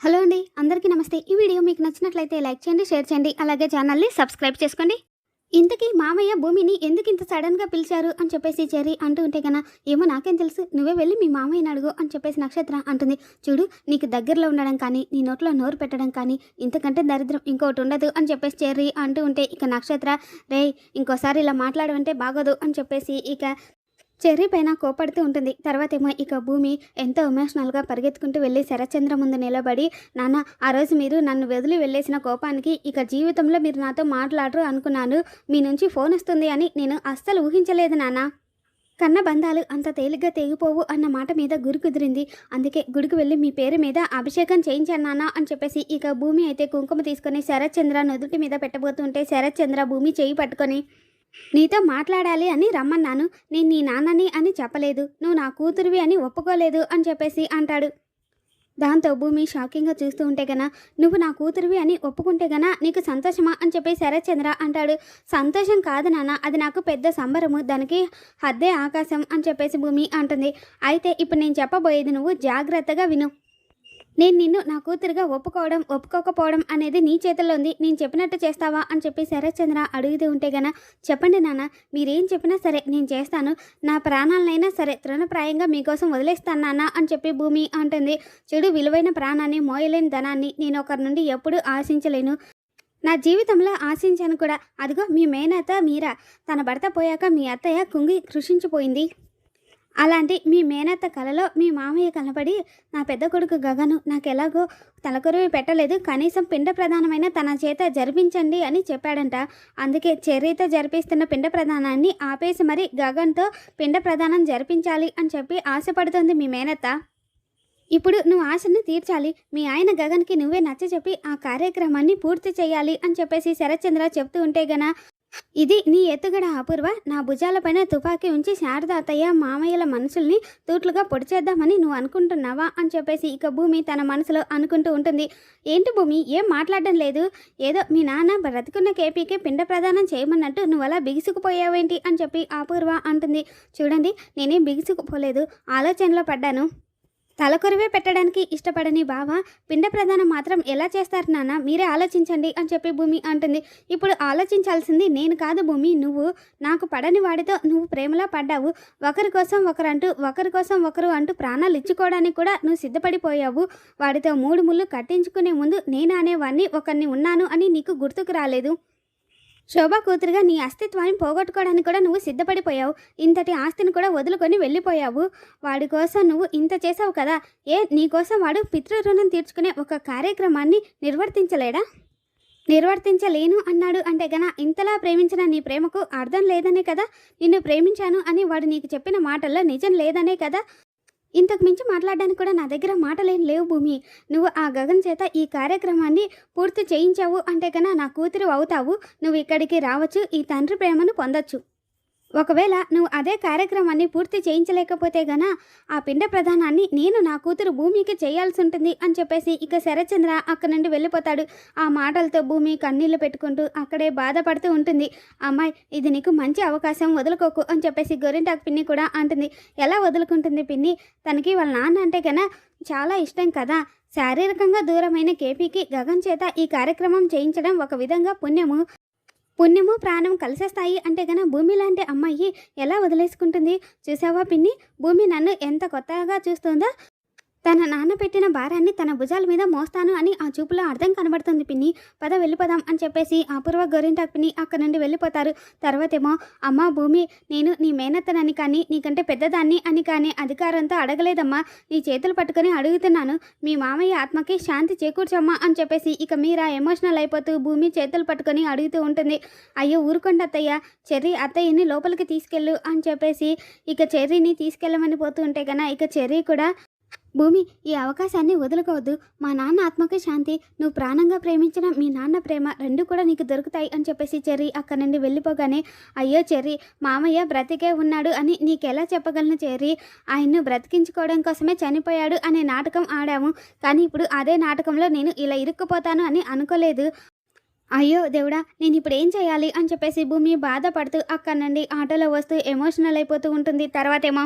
Hello అండి అందరికీ నమస్తే. ఈ వీడియో మీకు నచ్చినట్లయితే లైక్ చేయండి షేర్ చేయండి అలాగే ఛానల్ని సబ్స్క్రైబ్ చేసుకోండి. ఇంతకీ మామయ్య భూమిని ఎందుకు ఇంత సడన్గా పిలిచారు అని చెప్పేసి చెరి అంటూ ఉంటే కన్నా ఏమో నాకేం తెలుసు. నువ్వే వెళ్ళి మీ మామయ్యని అడుగు అని చెప్పేసి నక్షత్ర అంటుంది. చూడు నీకు దగ్గరలో ఉండడం కానీ నీ నోట్లో నోరు పెట్టడం కానీ ఇంతకంటే దరిద్రం ఇంకోటి ఉండదు అని చెప్పేసి చెర్రి అంటూ ఉంటే ఇక నక్షత్ర రే ఇంకోసారి ఇలా మాట్లాడమంటే బాగోదు అని చెప్పేసి ఇక చెర్రీ పైన కోపడుతూ ఉంటుంది. తర్వాత ఏమో ఇక భూమి ఎంతో ఎమోషనల్గా పరిగెత్తుకుంటూ వెళ్ళి శరచంద్ర ముందు నిలబడి నాన్న ఆ రోజు మీరు నన్ను వదిలి వెళ్ళేసిన కోపానికి ఇక జీవితంలో మీరు నాతో మాట్లాడరు అనుకున్నాను. మీ నుంచి ఫోన్ వస్తుంది అని నేను అస్సలు ఊహించలేదు నాన్న. కన్న బంధాలు అంత తేలిగ్గా తెగిపోవు అన్న మాట మీద గురి కుదిరింది. అందుకే గుడికి వెళ్ళి మీ పేరు మీద అభిషేకం చేయించాను నాన్న అని చెప్పేసి ఇక భూమి అయితే కుంకుమ తీసుకొని శరత్చంద్ర నుదుటి మీద పెట్టబోతుంటే శరత్చంద్ర భూమి చేయి పట్టుకొని నీతో మాట్లాడాలి అని రమ్మన్నాను. నేను నీ నాన్నని అని చెప్పలేదు. నువ్వు నా కూతురివి అని ఒప్పుకోలేదు అని చెప్పేసి అంటాడు. దాంతో భూమి షాకింగ్గా చూస్తూ ఉంటే గనా నువ్వు నా కూతురివి అని ఒప్పుకుంటే గన నీకు సంతోషమా అని చెప్పి శరత్చంద్ర అంటాడు. సంతోషం కాదు నాన్న అది నాకు పెద్ద సంబరము దానికి హద్దే ఆకాశం అని చెప్పేసి భూమి అంటుంది. అయితే ఇప్పుడు నేను చెప్పబోయేది నువ్వు జాగ్రత్తగా విను. నేను నిన్ను నా కూతురుగా ఒప్పుకోవడం ఒప్పుకోకపోవడం అనేది నీ చేతుల్లో ఉంది. నేను చెప్పినట్టు చేస్తావా అని చెప్పి శరత్చంద్ర అడుగుతూ ఉంటే గన చెప్పండి నాన్న మీరేం చెప్పినా సరే నేను చేస్తాను. నా ప్రాణాలనైనా సరే తృణప్రాయంగా మీకోసం వదిలేస్తాను నాన్న అని చెప్పి భూమి అంటుంది. చెడు విలువైన ప్రాణాన్ని మోయలేని ధనాన్ని నేను ఒకరి నుండి ఎప్పుడూ ఆశించలేను. నా జీవితంలో ఆశించాను కూడా. అదిగో మీ మేనత్త మీరా. తన భర్త పోయాక మీ అత్తయ్య కుంగి కృషించిపోయింది. అలాంటి మీ మేనత్త కలలో మీ మామయ్య కనపడి నా పెద్ద కొడుకు గగను నాకు ఎలాగో తలకొరివి పెట్టలేదు. కనీసం పిండ ప్రధానమైన తన చేత జరిపించండి అని చెప్పాడంట. అందుకే చెర్రీతో జరిపిస్తున్న పిండ ప్రధానాన్ని ఆపేసి మరి గగన్తో పిండ ప్రధానం జరిపించాలి అని చెప్పి ఆశపడుతోంది మీ మేనత్త. ఇప్పుడు నువ్వు ఆశని తీర్చాలి. మీ ఆయన గగన్కి నువ్వే నచ్చ చెప్పి ఆ కార్యక్రమాన్ని పూర్తి చేయాలి అని చెప్పేసి శరత్చంద్ర చెప్తూ ఉంటే గన ఇది నీ ఎత్తుగడ అపూర్వ. నా భుజాలపైన తుపాకీ ఉంచి శారద అత్తయ్య మామయ్యల మనసుల్ని తూట్లుగా పొడిచేద్దామని నువ్వు అనుకుంటున్నావా అని చెప్పేసి ఇక భూమి తన మనసులో అనుకుంటూ ఉంటుంది. ఏంటి భూమి? ఏం మాట్లాడడం లేదు? ఏదో మీ నాన్న బ్రతుకున్న కేపీకి పిండ ప్రదానం చేయమన్నట్టు నువ్వు అలా బిగుసుకుపోయావేంటి అని చెప్పి అపూర్వ అంటుంది. చూడండి నేనేం బిగుసుకుపోలేదు. ఆలోచనలో పడ్డాను. తలకొరివే పెట్టడానికి ఇష్టపడని బావ పిండ ప్రదానం మాత్రం ఎలా చేస్తారు నాన్న? మీరే ఆలోచించండి అని చెప్పి భూమి అంటుంది. ఇప్పుడు ఆలోచించాల్సింది నేను కాదు భూమి నువ్వు. నాకు పడని వాడితో నువ్వు ప్రేమలా పడ్డావు. ఒకరి కోసం ఒకరు అంటూ ఒకరి కోసం ఒకరు అంటూ ప్రాణాలు ఇచ్చుకోవడానికి కూడా నువ్వు సిద్ధపడిపోయావు. వాడితో మూడు ముళ్ళు కట్టించుకునే ముందు నేను అనేవాడిని ఒకరిని ఉన్నాను అని నీకు గుర్తుకు రాలేదు. శోభా కూతురుగా నీ అస్తిత్వాన్ని పోగొట్టుకోవడానికి కూడా నువ్వు సిద్ధపడిపోయావు. ఇంతటి ఆస్తిని కూడా వదులుకొని వెళ్ళిపోయావు. వాడి కోసం నువ్వు ఇంత చేసావు కదా. ఏ నీ కోసం వాడు పితృ రుణం తీర్చుకునే ఒక కార్యక్రమాన్ని నిర్వర్తించలేడా? నిర్వర్తించలేను అన్నాడు అంటే గన ఇంతలా ప్రేమించిన నీ ప్రేమకు అర్థం లేదనే కదా? నిన్ను ప్రేమించాను అని వాడు నీకు చెప్పిన మాటల్లో నిజం లేదనే కదా? ఇంతకు మించి మాట్లాడడానికి కూడా నా దగ్గర మాటలేం లేవు భూమి. నువ్వు ఆ గగన్ చేత ఈ కార్యక్రమాన్ని పూర్తి చేయించావు అంటే కన్నా నా కూతురు అవుతావు. నువ్వు ఇక్కడికి రావచ్చు ఈ తండ్రి ప్రేమను పొందొచ్చు. ఒకవేళ నువ్వు అదే కార్యక్రమాన్ని పూర్తి చేయించలేకపోతే గన ఆ పిండ ప్రధానాన్ని నేను నా కూతురు భూమికి చేయాల్సి ఉంటుంది అని చెప్పేసి ఇక శరచంద్ర అక్కడి నుండి వెళ్ళిపోతాడు. ఆ మాటలతో భూమి కన్నీళ్ళు పెట్టుకుంటూ అక్కడే బాధపడుతూ ఉంటుంది. అమ్మాయి ఇది నీకు మంచి అవకాశం వదులుకోకు అని చెప్పేసి గొరింటాకు పిన్ని కూడా అంటుంది. ఎలా వదులుకుంటుంది పిన్ని? తనకి వాళ్ళ నాన్న అంటే గన చాలా ఇష్టం కదా. శారీరకంగా దూరమైన కేపీకి గగన్ చేత ఈ కార్యక్రమం చేయించడం ఒక విధంగా పుణ్యము. పుణ్యము ప్రాణం కలిసేస్తాయి అంటే గన భూమి లాంటి అమ్మాయి ఎలా వదిలేసుకుంటుంది? చూసావా పిన్ని? భూమి నన్ను ఎంత కొత్తగా చూస్తుందో తన నాన్న పెట్టిన భారాన్ని తన భుజాల మీద మోస్తాను అని ఆ చూపులో అర్థం కనబడుతుంది పిన్ని. పద వెళ్ళిపోదాం అని చెప్పేసి అపూర్వ గోరింటాకు పిన్ని అక్కడి నుండి వెళ్ళిపోతారు. తర్వాతేమో అమ్మ భూమి నేను నీ మేనత్తనని కానీ నీకంటే పెద్దదాన్ని అని కానీ అధికారంతో అడగలేదమ్మా. నీ చేతులు పట్టుకొని అడుగుతున్నాను. మీ మామయ్య ఆత్మకి శాంతి చేకూర్చమ్మా అని చెప్పేసి ఇక మీరా ఎమోషనల్ అయిపోతూ భూమి చేతులు పట్టుకొని అడుగుతూ ఉంటుంది. అయ్యో ఊరుకోండి అత్తయ్య. చెర్రీ అత్తయ్యని లోపలికి తీసుకెళ్ళు అని చెప్పేసి ఇక చెర్రీని తీసుకెళ్ళమని పోతూ ఉంటే కన్నా ఇక చెర్రీ కూడా భూమి ఈ అవకాశాన్ని వదులుకోవద్దు. మా నాన్న ఆత్మకి శాంతి. నువ్వు ప్రాణంగా ప్రేమించిన మీ నాన్న ప్రేమ రెండు కూడా నీకు దొరుకుతాయి అని చెప్పేసి చెర్రీ అక్కడి నుండి వెళ్ళిపోగానే అయ్యో చెర్రీ మామయ్య బ్రతికే ఉన్నాడు అని నీకెలా చెప్పగలను చెర్రీ? ఆయన్ను బ్రతికించుకోవడం కోసమే చనిపోయాడు అనే నాటకం ఆడాము. కానీ ఇప్పుడు అదే నాటకంలో నేను ఇలా ఇరుక్కుపోతాను అని అనుకోలేదు. అయ్యో దేవుడా నేను ఇప్పుడు ఏం చేయాలి? అని చెప్పేసి భూమి బాధపడుతూ అక్కడి నుండి ఆటోలో వస్తూ ఎమోషనల్ అయిపోతూ ఉంటుంది. తర్వాతేమో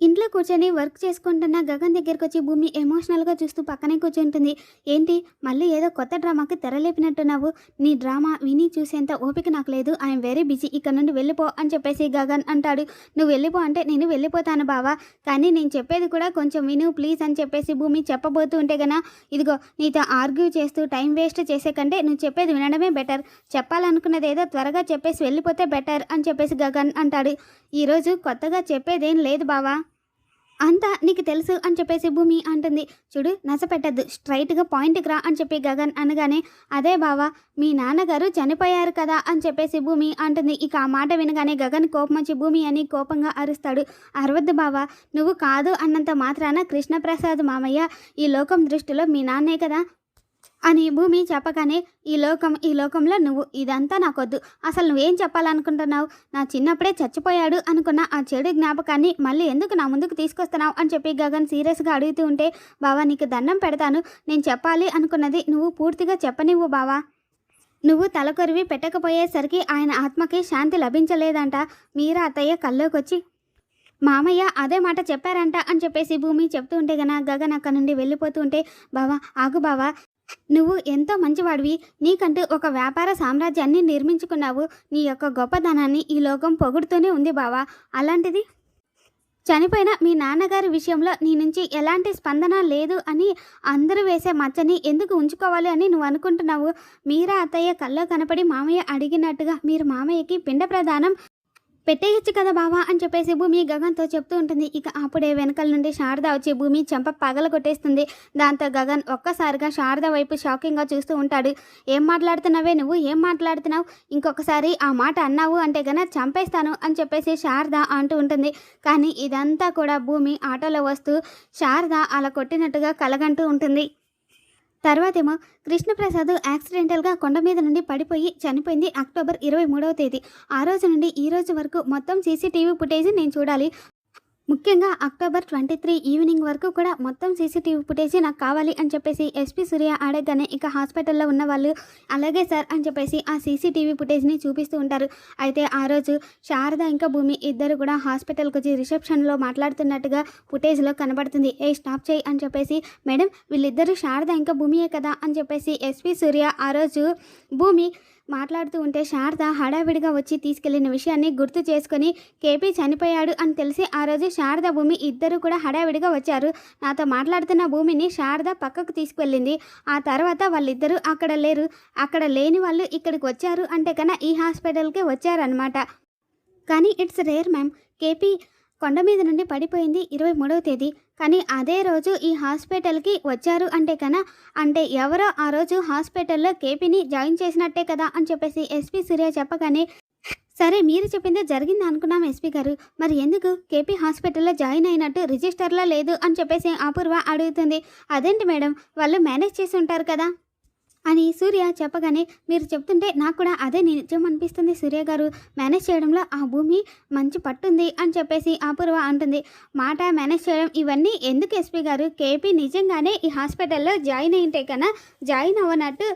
ఇంట్లో కూర్చొని వర్క్ చేసుకుంటున్న గగన్ దగ్గరికి వచ్చి భూమి ఎమోషనల్గా చూస్తూ పక్కనే కూర్చుంటుంది. ఏంటి? మళ్ళీ ఏదో కొత్త డ్రామాకి తెరలేపినట్టున్నావు. నీ డ్రామా విని చూసేంత ఓపిక నాకు లేదు. I'm very busy. ఇక్కడ నుండి వెళ్ళిపో అని చెప్పేసి గగన్ అంటాడు. నువ్వు వెళ్ళిపో అంటే నేను వెళ్ళిపోతాను బావా. కానీ నేను చెప్పేది కూడా కొంచెం విను ప్లీజ్ అని చెప్పేసి భూమి చెప్పబోతూ ఉంటే గనా ఇదిగో నీతో ఆర్గ్యూ చేస్తూ టైం వేస్ట్ చేసే కంటే నువ్వు చెప్పేది వినడమే బెటర్. చెప్పాలనుకున్నది ఏదో త్వరగా చెప్పేసి వెళ్ళిపోతే బెటర్ అని చెప్పేసి గగన్ అంటాడు. ఈరోజు కొత్తగా చెప్పేదేం లేదు బావా. అంతా నీకు తెలుసు అని చెప్పేసి భూమి అంటుంది. చూడు నచ్చపెట్టద్దు స్ట్రైట్గా పాయింట్కి రా అని చెప్పి గగన్ అనగానే అదే బావా మీ నాన్నగారు చనిపోయారు కదా అని చెప్పేసి భూమి అంటుంది. ఇక ఆ మాట వినగానే గగన్ కోపం వచ్చి భూమి అని కోపంగా అరుస్తాడు. అరవద్దు బావా నువ్వు కాదు అన్నంత మాత్రాన కృష్ణప్రసాద్ మామయ్య. ఈ లోకం దృష్టిలో మీ నాన్నే కదా. అని భూమి చెప్పగానే ఈ లోకం ఈ లోకంలో నువ్వు ఇదంతా నాకొద్దు. అసలు నువ్వేం చెప్పాలనుకుంటున్నావు? నా చిన్నప్పుడే చచ్చిపోయాడు అనుకున్న ఆ చెడు జ్ఞాపకాన్ని మళ్ళీ ఎందుకు నా ముందుకు తీసుకొస్తున్నావు అని చెప్పి గగన్ సీరియస్గా అడుగుతూ ఉంటే బావా నీకు దండం పెడతాను. నేను చెప్పాలి అనుకున్నది నువ్వు పూర్తిగా చెప్పనివ్వు బావా. నువ్వు తలకొరివి పెట్టకపోయేసరికి ఆయన ఆత్మకి శాంతి లభించలేదంట. మీరా అత్తయ్య కల్లోకొచ్చి మామయ్య అదే మాట చెప్పారంట అని చెప్పేసి భూమి చెప్తూ ఉంటే గన గగన్ అక్కడ నుండి వెళ్ళిపోతూ ఉంటే బావా ఆగు బావా. నువ్వు ఎంతో మంచివాడివి. నీకంటూ ఒక వ్యాపార సామ్రాజ్యాన్ని నిర్మించుకున్నావు. నీ యొక్క గొప్పదనాన్ని ఈ లోకం పొగుడుతూనే ఉంది బావా. అలాంటిది? చనిపోయిన మీ నాన్నగారి విషయంలో నీ నుంచి ఎలాంటి స్పందన లేదు అని అందరూ వేసే మచ్చని ఎందుకు ఉంచుకోవాలి అని నువ్వు అనుకుంటున్నావు? మీరా అత్తయ్య కల్లో కనపడి మామయ్య అడిగినట్టుగా మీరు మామయ్యకి పిండ ప్రదానం పెట్టేయచ్చు కదా బావా అని చెప్పేసి భూమి గగన్తో చెప్తూ ఉంటుంది. ఇక అప్పుడే వెనకాల నుండి శారద వచ్చి భూమి చెంప పగల కొట్టేస్తుంది దాంతో గగన్ ఒక్కసారిగా శారద వైపు షాకింగ్గా చూస్తూ ఉంటాడు. ఏం మాట్లాడుతున్నావే నువ్వు? ఏం మాట్లాడుతున్నావు? ఇంకొకసారి ఆ మాట అన్నావు అంటే గన చంపేస్తాను అని చెప్పేసి శారద అంటూ ఉంటుంది. కానీ ఇదంతా కూడా భూమి ఆటోలో వస్తూ శారద అలా కొట్టినట్టుగా కలగంటూ ఉంటుంది. తర్వాతేమో కృష్ణప్రసాద్ యాక్సిడెంటల్గా కొండ మీద నుండి పడిపోయి చనిపోయింది అక్టోబర్ ఇరవై మూడవ తేదీ. ఆ రోజు నుండి ఈ రోజు వరకు మొత్తం సీసీటీవీ ఫుటేజ్ నేను చూడాలి. ముఖ్యంగా అక్టోబర్ ట్వంటీ త్రీ ఈవినింగ్ వరకు కూడా మొత్తం సీసీటీవీ ఫుటేజ్ నాకు కావాలి అని చెప్పేసి ఎస్పీ సూర్య అడగగానే ఇక హాస్పిటల్లో ఉన్న వాళ్ళు అలాగే సార్ అని చెప్పేసి ఆ సీసీటీవీ ఫుటేజ్ని చూపిస్తూ ఉంటారు. అయితే ఆ రోజు శారద ఇంకా భూమి ఇద్దరు కూడా హాస్పిటల్కి వచ్చి రిసెప్షన్లో మాట్లాడుతున్నట్టుగా ఫుటేజ్లో కనబడుతుంది. ఏ స్టాప్ చేయి అని చెప్పేసి మేడం వీళ్ళిద్దరూ శారద ఇంకా భూమియే కదా అని చెప్పేసి ఎస్పీ సూర్య ఆ రోజు భూమి మాట్లాడుతూ ఉంటే శారద హడావిడిగా వచ్చి తీసుకెళ్ళిన విషయాన్ని గుర్తు చేసుకొని కేపీ చనిపోయాడు అని తెలిసి ఆ రోజు శారద భూమి ఇద్దరు కూడా హడావిడిగా వచ్చారు. నాతో మాట్లాడుతున్న భూమిని శారద పక్కకు తీసుకువెళ్ళింది ఆ తర్వాత వాళ్ళిద్దరూ అక్కడ లేరు. అక్కడ లేని వాళ్ళు ఇక్కడికి వచ్చారు అంటే కన్నా ఈ హాస్పిటల్కే వచ్చారనమాట కానీ ఇట్స్ రేర్ మ్యామ్. కేపీ కొండ మీద నుండి పడిపోయింది ఇరవై మూడవ తేదీ. కానీ అదే రోజు ఈ హాస్పిటల్కి వచ్చారు అంటే కదా అంటే ఎవరో ఆ రోజు హాస్పిటల్లో కేపీని జాయిన్ చేసినట్టే కదా అని చెప్పేసి ఎస్పీ సూర్య చెప్పగానే సరే మీరు చెప్పిందే జరిగింది అనుకున్నాం ఎస్పీ గారు. మరి ఎందుకు? కేపీ హాస్పిటల్లో జాయిన్ అయినట్టు రిజిస్టర్లో లేదు అని చెప్పేసి అపూర్వ అడుగుతుంది. అదేంటి మేడం? వాళ్ళు మేనేజ్ చేసి ఉంటారు కదా. అని సూర్య చెప్పగానే మీరు చెప్తుంటే నాకు కూడా అదే నిజం అనిపిస్తుంది. సూర్య గారు మేనేజ్ చేయడంలో ఆ భూమి మంచి పట్టుంది అని చెప్పేసి అపూర్వ అంటుంది. మాట మేనేజ్ చేయడం ఇవన్నీ ఎందుకు ఎస్పీ గారు? కేపీ నిజంగానే ఈ హాస్పిటల్లో జాయిన్ అయింటే కన్నా జాయిన్ అవ్వనట్టు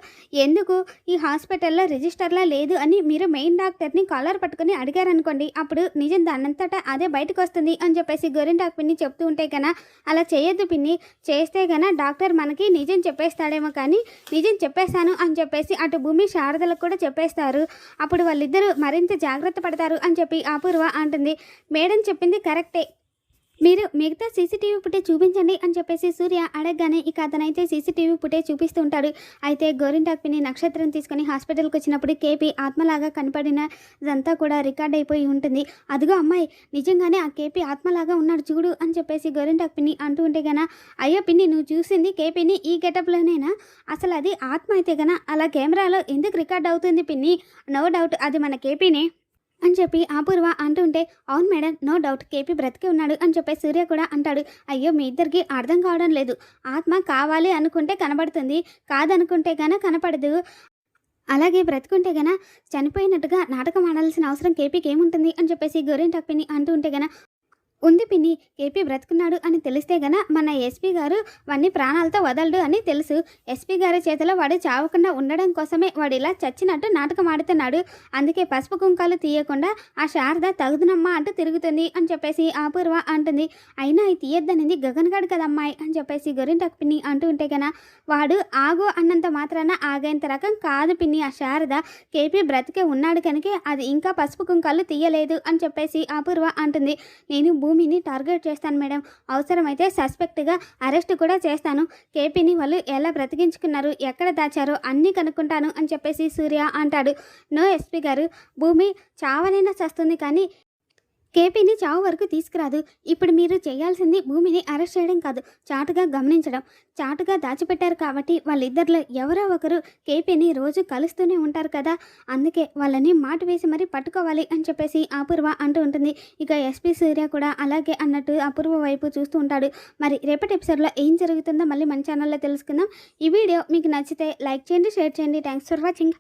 ఎందుకు? ఈ హాస్పిటల్లో రిజిస్టర్లా లేదు అని మీరు మెయిన్ డాక్టర్ని కాలర్ పట్టుకొని అడిగారనుకోండి అప్పుడు నిజం దానంతటా అదే బయటకు వస్తుంది అని చెప్పేసి గోరింటాక్ పిన్ని చెప్తూ ఉంటే కన్నా అలా చేయొద్దు పిన్ని. చేస్తే కన్నా డాక్టర్ మనకి నిజం చెప్పేస్తాడేమో కానీ నిజం చెప్పేశాను అని చెప్పేసి అటు భూమి శారదలకు కూడా చెప్పేస్తారు. అప్పుడు వాళ్ళిద్దరూ మరింత జాగ్రత్త పడతారు అని చెప్పి అపూర్వ అంటుంది. మేడం చెప్పింది కరెక్టే. మీరు మిగతా సీసీటీవీ ఫుటేజ్ చూపించండి అని చెప్పేసి సూర్య అడగగానే ఇక అతనైతే సీసీటీవీ ఫుటేజ్ చూపిస్తూ ఉంటాడు అయితే గోరింటాక్పిని నక్షత్రం తీసుకొని హాస్పిటల్కి వచ్చినప్పుడు కేపీ ఆత్మలాగా కనపడినదంతా కూడా రికార్డ్ అయిపోయి ఉంటుంది. అదిగో అమ్మాయి నిజంగానే ఆ కేపీ ఆత్మలాగా ఉన్నాడు చూడు అని చెప్పేసి గోరింటాక్పిని అంటూ ఉంటే గన అయ్యో పిన్ని నువ్వు చూసింది కేపీని ఈ గెటప్లోనేనా? అసలు అది ఆత్మ అయితే గన అలా కెమెరాలో ఎందుకు రికార్డ్ అవుతుంది పిన్ని? నో డౌట్ అది మన కేపీనే. అని చెప్పి అపూర్వ అంటుంటే అవును మేడం నో డౌట్ కేపీ బ్రతికి ఉన్నాడు అని చెప్పి సూర్య కూడా అంటాడు. అయ్యో మీ ఇద్దరికి అర్థం కావడం లేదు. ఆత్మ కావాలి అనుకుంటే కనబడుతుంది కాదనుకుంటే గాన కనపడదు. అలాగే బ్రతుకుంటే గన చనిపోయినట్టుగా నాటకం ఆడాల్సిన అవసరం కేపీకి ఏముంటుంది? అని చెప్పేసి గోరింటాక్ పిన్ని అంటూ ఉంటే గన ఉంది పిన్ని కేపీ బ్రతుకున్నాడు అని తెలిస్తే గన మన ఎస్పీ గారు వాడిని ప్రాణాలతో వదలడు అని తెలుసు. ఎస్పీ గారి చేతిలో వాడు చావకుండా ఉండడం కోసమే వాడు ఇలా చచ్చినట్టు నాటకం ఆడుతున్నాడు. అందుకే పసుపు కుంకాలు తీయకుండా ఆ శారద తగుదునమ్మా అంటూ తిరుగుతుంది అని చెప్పేసి అపూర్వ అంటుంది. అయినా అది తీయొద్దనింది గగన్గాడు కదమ్మాయి అని చెప్పేసి గొరింటకు పిన్ని అంటూ ఉంటే గన వాడు ఆగు అన్నంత మాత్రాన ఆగేంత రకం కాదు పిన్ని ఆ శారద. కేపీ బ్రతికే ఉన్నాడు కనుక అది ఇంకా పసుపు కుంకాలు తీయలేదు అని చెప్పేసి అపూర్వ అంటుంది. నేను భూమిని టార్గెట్ చేస్తాను మేడం. అవసరమైతే సస్పెక్ట్గా అరెస్ట్ కూడా చేస్తాను. కేపీని వాళ్ళు ఎలా బ్రతికించుకున్నారు ఎక్కడ దాచారో అన్నీ కనుక్కుంటాను అని చెప్పేసి సూర్య అంటాడు. నో ఎస్పీ గారు భూమి చావనైనా చస్తుంది కానీ కేపీని చావు వరకు తీసుకురాదు. ఇప్పుడు మీరు చేయాల్సింది భూమిని అరెస్ట్ చేయడం కాదు చాటుగా గమనించడం. చాటుగా దాచిపెట్టారు కాబట్టి వాళ్ళిద్దరిలో ఎవరో ఒకరు కేపీని రోజు కలుస్తూనే ఉంటారు కదా. అందుకే వాళ్ళని మాట వేసి మరీ పట్టుకోవాలి అని చెప్పేసి అపూర్వ అంటూ ఉంటుంది. ఇక ఎస్పీ సూర్య కూడా అలాగే అన్నట్టు అపూర్వ వైపు చూస్తూ ఉంటాడు. మరి రేపటి ఎపిసోడ్లో ఏం జరుగుతుందో మళ్ళీ మన ఛానల్లో తెలుసుకుందాం. ఈ వీడియో మీకు నచ్చితే లైక్ చేయండి షేర్ చేయండి. Thanks for watching